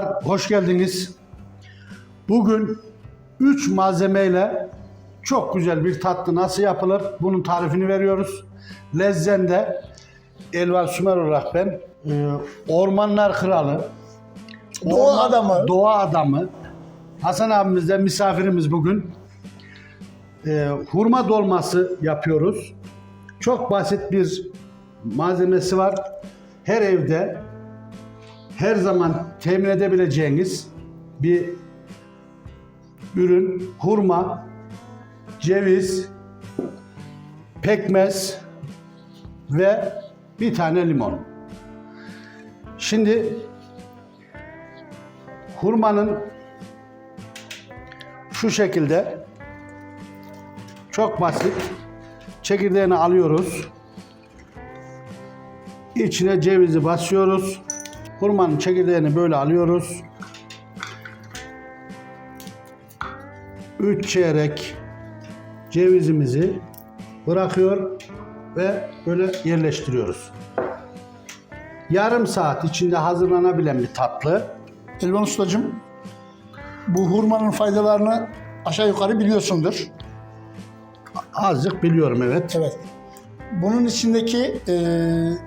Merhabalar, hoş geldiniz. Bugün 3 malzemeyle çok güzel bir tatlı nasıl yapılır? Bunun tarifini veriyoruz. Lezzende Elvan Sümer olarak ben e, Ormanlar Kralı, Doğa adamı. Doğa adamı Hasan abimiz de misafirimiz bugün. E, hurma dolması yapıyoruz. Çok basit bir malzemesi var. Her evde her zaman temin edebileceğiniz bir ürün hurma, ceviz, pekmez ve bir tane limon. Şimdi hurmanın şu şekilde çok basit çekirdeğini alıyoruz. İçine cevizi basıyoruz. Hurmanın çekirdeğini böyle alıyoruz. 3 çeyrek cevizimizi bırakıyor ve böyle yerleştiriyoruz. Yarım saat içinde hazırlanabilen bir tatlı. Elvan Ustacığım, bu hurmanın faydalarını aşağı yukarı biliyorsundur. Azıcık biliyorum evet. Evet. Bunun içindeki e,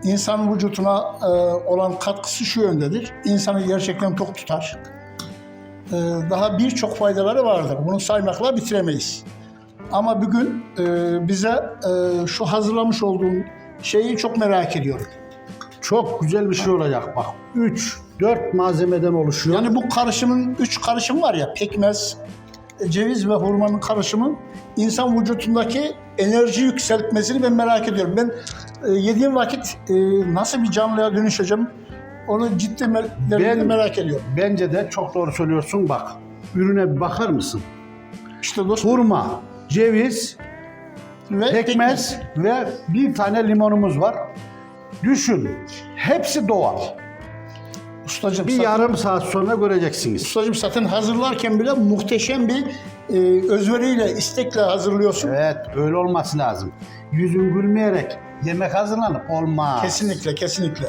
insan vücuduna e, olan katkısı şu yöndedir. İnsanı gerçekten tok tutar. E, daha birçok faydaları vardır. Bunu saymakla bitiremeyiz. Ama bugün e, bize e, şu hazırlamış olduğum şeyi çok merak ediyorum. Çok güzel bir şey olacak bak. 3 4 malzemeden oluşuyor. Yani bu karışımın üç karışım var ya pekmez, ceviz ve hurmanın karışımı insan vücudundaki enerji yükseltmesini ben merak ediyorum. Ben e, yediğim vakit e, nasıl bir canlıya dönüşeceğim onu ciddi mer- Ben- merak ediyorum. Bence de çok doğru söylüyorsun bak. Ürüne bir bakar mısın? İşte dur. Hurma, ceviz, Ve pekmez ve bir tane limonumuz var. Düşün. Hepsi doğal. Ustacığım, Bir zaten, yarım saat sonra göreceksiniz. ustacığım zaten hazırlarken bile muhteşem bir e, özveriyle, istekle hazırlıyorsun. Evet, öyle olması lazım. Yüzün gülmeyerek yemek hazırlanıp olmaz. Kesinlikle, kesinlikle.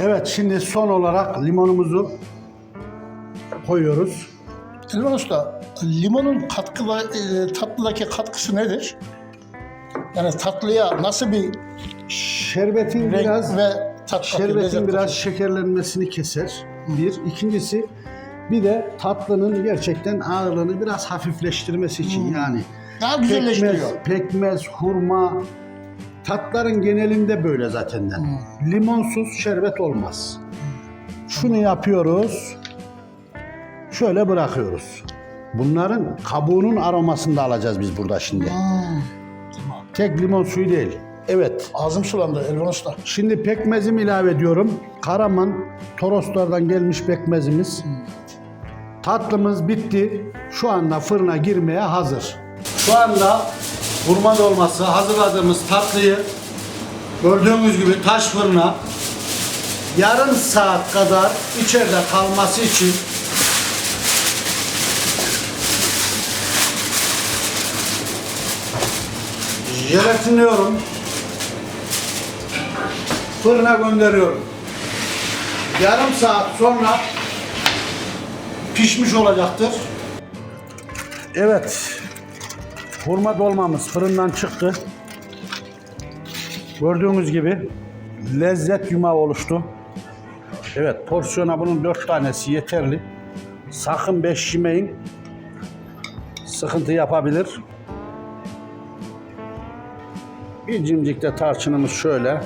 Evet, şimdi son olarak limonumuzu koyuyoruz. Elvan Usta, limonun katkıla, e, tatlıdaki katkısı nedir? Yani tatlıya nasıl bir Şerbetin biraz ve tat şerbetin biraz şekerlenmesini keser. Bir. İkincisi bir de tatlının gerçekten ağırlığını biraz hafifleştirmesi için Hmm. yani. Daha Pekmez, güzelleştiriyor. pekmez, hurma tatların genelinde böyle zaten. Hmm. Limonsuz şerbet olmaz. Şunu yapıyoruz. Şöyle bırakıyoruz. Bunların kabuğunun aromasını da alacağız biz burada şimdi. Hmm. Tek limon suyu değil. Evet. Ağzım sulandı Elvan Usta. Şimdi pekmezimi ilave ediyorum. Karaman Toroslardan gelmiş pekmezimiz. Tatlımız bitti. Şu anda fırına girmeye hazır. Şu anda hurma dolması hazırladığımız tatlıyı gördüğünüz gibi taş fırına yarım saat kadar içeride kalması için jelatinliyorum. Fırına gönderiyorum. Yarım saat sonra pişmiş olacaktır. Evet. Hurma dolmamız fırından çıktı. Gördüğünüz gibi lezzet yumağı oluştu. Evet porsiyona bunun dört tanesi yeterli. Sakın beş yemeyin. Sıkıntı yapabilir. Bir cimcik de tarçınımız şöyle.